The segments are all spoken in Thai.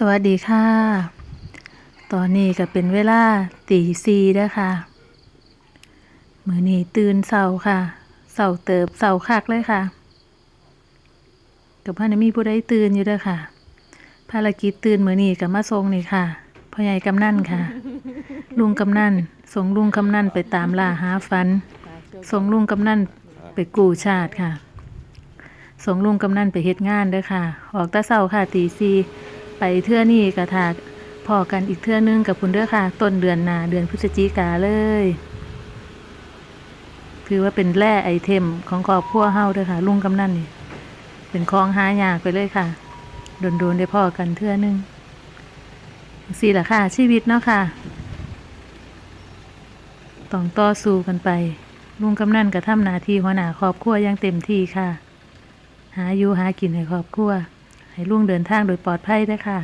สวัสดีค่ะ ตอนนี้ก็เป็นเวลาตีสี่แล้วค่ะ มือนี้ตื่นเช้าค่ะเช้าเติบเช้าคักเลยค่ะ กับพ่อนี่มีผู้ใดตื่นอยู่เด้อค่ะ ภารกิจตื่นมือนี้ก็มาส่งนี่ค่ะ พ่อใหญ่กำนันค่ะ ลุงกำนันส่งลุงกำนันไปตามล่าหาฟัน ส่งลุงกำนันไปกู้ชาติค่ะ ส่งลุงกำนันไปเฮ็ดงานเด้อค่ะ ออกตะเช้าค่ะตีสี่ ไปเทื่อนี้กะทาพอกันอีกเทื่อนึงกับคุณเด้อค่ะ ต้นเดือนหนาเดือนพฤศจิกาเลยถือว่าเป็นแร่ไอเทมของครอบครัวเฮาเด้อค่ะ ลุงกำนันนี่เป็นของหายากไปเลยค่ะโดนๆได้พอกันเทื่อนึงสี่ละค่ะ ชีวิตเนาะค่ะต้องต่อสู้กันไป ลุงกำนันก็ทำหนาทีหัวหน้าครอบครัวอย่างเต็มที่ค่ะ หาอยู่หากินให้ครอบครัว ให้ลุงเดินทางโดยปลอดภัยด้ค่ะ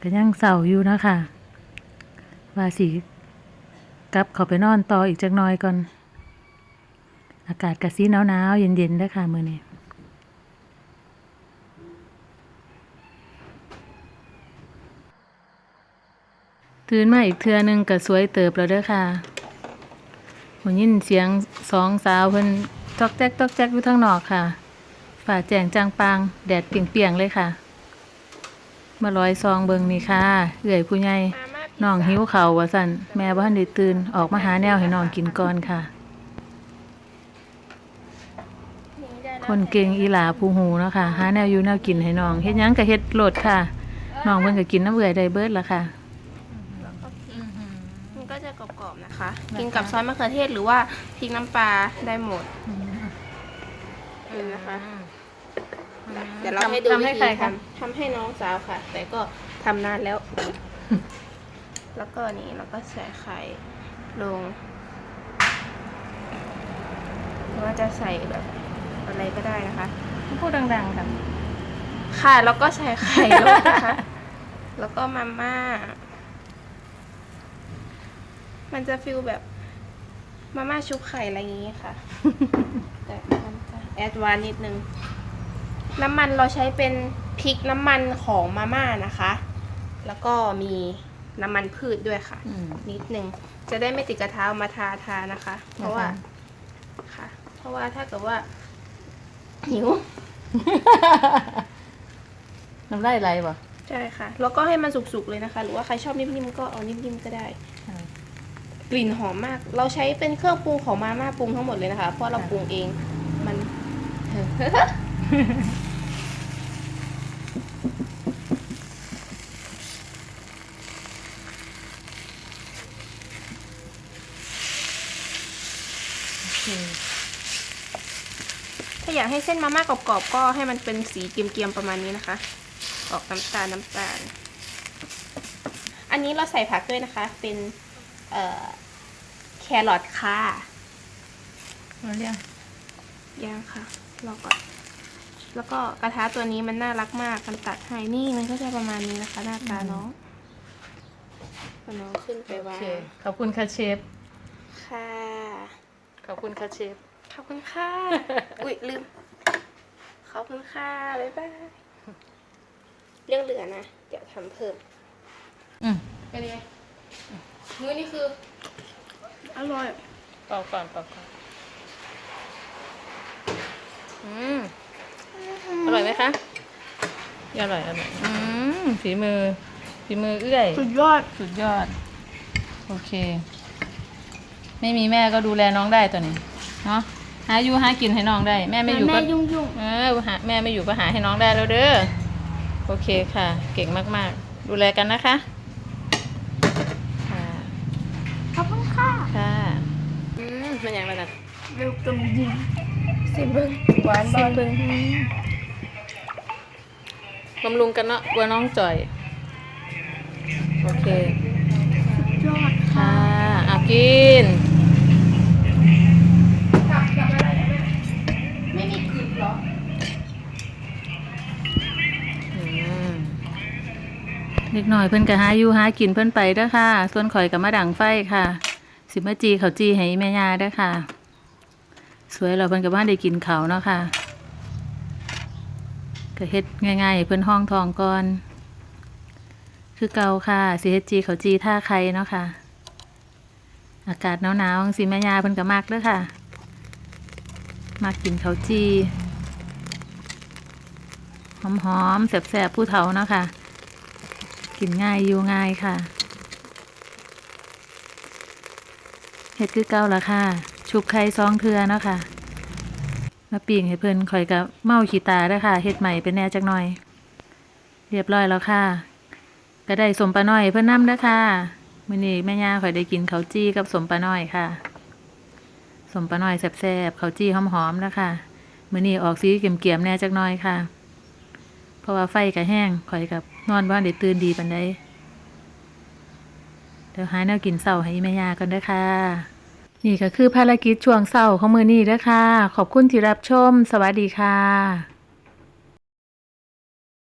ก็ยังเศร้าอยู่นะคะว่าสิกลับเขาไปนอนต่ออีกจักน่อยก่อน อากาศกระซีหนาวๆเย็นๆด้ค่ะมือนี้ตื่นมาอีกเทือหนึงก็สวยเติบแล้วเด้อค่ะหัวยินเสียงสองสาวเพิ่นตอกแจ๊กตอกแจ๊กอยู่ทางนอกค่ะ ฝ่าแจงจางปาง แดดเปียงๆเลยค่ะ มาลอยซองเบิงนี่ค่ะ เอื่อยผู้ใหญ่น้องหิวเขาวว่าสันแม่บ้านได้ตื่น ออกมาหาแนวให้น้องกินก่อนค่ะ คนเก่งอีหลาผู้หูเนาะค่ะหาแนวอยู่แนวกินให้น้องเฮ็ดหยังก็เฮ็ดโหลดค่ะน้องเพิ่นก็กินน้ำเอื่อยได้เบิดละค่ะ มันก็จะกรอบๆนะคะ กินกับซอสมะเขือเทศหรือว่าพริกน้ำปลาได้หมด นะคะ เดี๋ยวเราให้ดูทำให้วิใครธีคะทำทำให้น้องสาวค่ะ แต่ก็ทำนานแล้ว แล้วก็นี่เราก็ใส่ไข่ลงหรือว่าจะใส่แบบอะไรก็ได้นะคะ พูดดังๆค่ะค่ะแล้วก็ใส่ไข่ลงนะคะ แล้วก็มาม่า มันจะฟิลแบบมาม่าชุบไข่อะไรอย่างนี้ค่ะแต่มันจะแอ ดวานนิดนึง น้ำมันเราใช้เป็นพริกน้ำมันของมาม่านะคะ แล้วก็มีน้ำมันพืชด้วยค่ะ อืม นิดนึง จะได้ไม่ติดกระทะเอามาทาทานะคะ เพราะว่านะคะ ค่ะ เพราะว่าถ้าเกิดว่า หิว น้ำลายไหลบ่ใช่ค่ะ แล้วก็ให้มันสุกๆเลยนะคะ หรือว่าใครชอบนิ่มๆก็เอานิ่มๆก็ได้ กลิ่นหอมมาก เราใช้เป็นเครื่องปรุงของมาม่าปรุงทั้งหมดเลยนะคะ เพราะเราปรุงเอง มันโอเค ถ้าอยากให้เส้นมาม่ากรอบๆ ก็ให้มันเป็นสีเกรียมๆประมาณนี้นะคะ ออกน้ำตาลน้ำตาล อันนี้เราใส่ผักด้วยนะคะ เป็นเอ่อแครอทค่ะมาเรียงย่างค่ะ รอก่อน แล้วก็กระทะตัวนี้มันน่ารักมากมันตัดให้นี่มันก็จะประมาณนี้นะคะหน้าตาน้องพอน้องขึ้นไปโอวางเคขอบคุณค่ะเชฟ ค่ะ ขอบคุณค่ะเชฟ ขอบคุณค่ะ อุ๊ยลืม ขอบคุณค่ะ บ๊ายบาย เรื่องเหลือนะ เดี๋ยวทำเพิ่ม อืมเป็นไงมื้อนี้คือ อร่อยเป่าก่อนเป่าก่อนอืม อร่อยไหม คะอร่อยอร่อยอืมฝีมือฝีมือเอื้อยสุดยอดสุดยอด โอเค ไม่มีแม่ก็ดูแลน้องได้ตัวนี้เนาะหาอยู่หากินให้น้องได้ แม่ไม่อยู่แม่ก็ยุ่งยุ่งเออหาแม่ไม่อยู่ก็หาให้น้องได้แล้วเด้อโอเคค่ะ เก่งมากๆ ดูแลกันนะคะค่ะขอบคุณค่ะค่ะอืมมันอย่างไรนะเร็วกำยิงสิเบิ้งหวานบซิอมลเบิง บำรุงกันเนาะกลัวน้องจ่อย โอเคยอดค่ะอะกิน ไม่มีกลิ่นเหรอเด็กหน่อยเพิ่นก็หาอยู่หากินเพิ่นไปเด้อค่ะ ส่วนข่อยก็มาดังไฟค่ะ สิมาจีเขาวจีให้แม่ย่าเด้อค่ะ สวยเราเพิ่นก็บ้านได้กินเขาวเนาะค่ะ ก็เฮ็ดง่ายๆเพิ่นห้องทองก่อน คือเก่าค่ะสิเฮ็ดจีเขาจีท่าไข่เนาะค่ะ อากาศหนาวๆสิแม่ยาเพิ่นก็มักเด้อค่ะมักกินเขาจีหอมๆแซ่บๆผู้เฒ่าเนาะค่ะ กินง่ายอยู่ง่ายค่ะเฮ็ดคือเก่าละค่ะ ชุบไข่ซองเทือเนาะค่ะ มาปิ้งให้เพิ่นข่อยกับเมาขี้ตาเด้อค่ะเฮ็ดใหม่เป็นแน่จักหน่อย เรียบร้อยแล้วค่ะก็ได้สมปลาน้อยเพิ่นนำเด้อค่ะมื้อนี้แม่ย่าข่อยได้กินข้าวจี้กับสมปลาน้อยค่ะ สมปลาน้อยแซ่บๆข้าวจี้หอมๆนะคะมื้อนี้ออกสีเกี่ยมๆแน่จักหน่อยค่ะ เพราะว่าไฟก็แห้งข่อยกับนอนบ่ทันได้ตื่นดีปานใดเดี๋ยวหาแนวกินเช้าให้แม่ย่ากันเด้อค่ะ นี่ก็คือภารกิจช่วงเช้าของมือนี้นะค่ะขอบคุณที่รับชม สวัสดีค่ะ